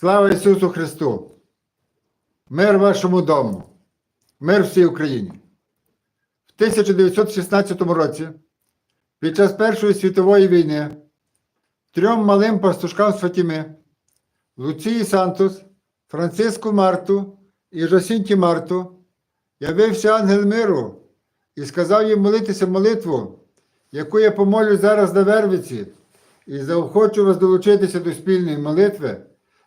Слава Ісусу Христу! Мир вашому дому, мир всій Україні. В 1916 році, під час Першої світової війни, трьом малим пастушкам з Луції Сантус, Франциску Марту і Жосінті Марту, явився ангел миру і сказав їм молитися молитву, яку я помолю зараз на Вервиці, і заохочу вас долучитися до спільної молитви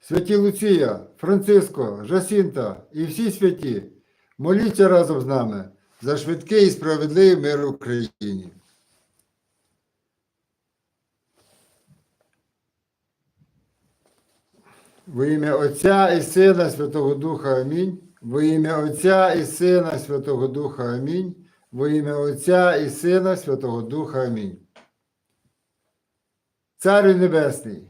Святі Луція, Франциско, Жасінта і всі святі, моліться разом з нами за швидкий і справедливий мир в Україні. Во ім'я Отця і Сина Святого Духа Амінь. Во ім'я Отця і Сина Святого Духа Амінь. Во ім'я Отця і Сина Святого Духа Амінь. Царю Небесний,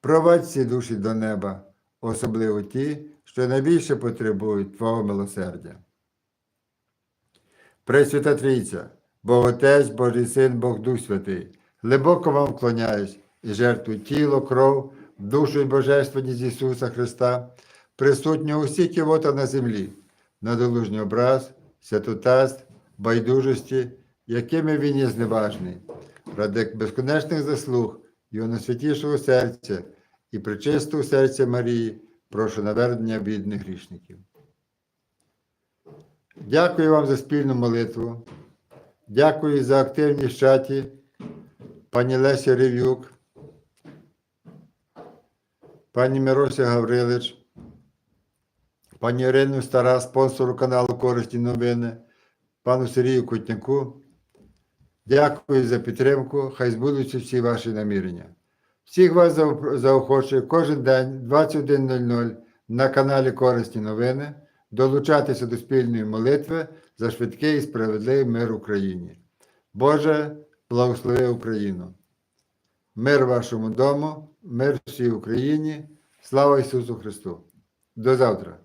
провадь всі душі до неба, особливо ті, що найбільше потребують Твого милосердя. Пресвята Трійця, Бог Отець, Божий Син, Бог Дух Святий, глибоко вам вклоняюсь і жертвую тіло, кров, душу і божественність Ісуса Христа, присутнього усіх кивота на землі, надолужній образ, святотатств, байдужості, якими він є зневажний, ради безконечних заслуг Його найсвятішого серця і причистого серця Марії, прошу навернення бідних грішників. Дякую вам за спільну молитву. Дякую за активність в чаті, пані Леся Рев'юк, пані Мирося Гаврилич, пані Ірину Стара, спонсору каналу Корисні новини, пану Сергію Кутняку. Дякую за підтримку. Хай збудуться всі ваші намірення. Всіх вас заох- заохочую кожен день 21.00 на каналі Корисні новини долучатися до спільної молитви за швидкий і справедливий мир Україні. Боже, благослови Україну. Мир вашому дому, мир всій Україні. Слава Ісусу Христу. До завтра.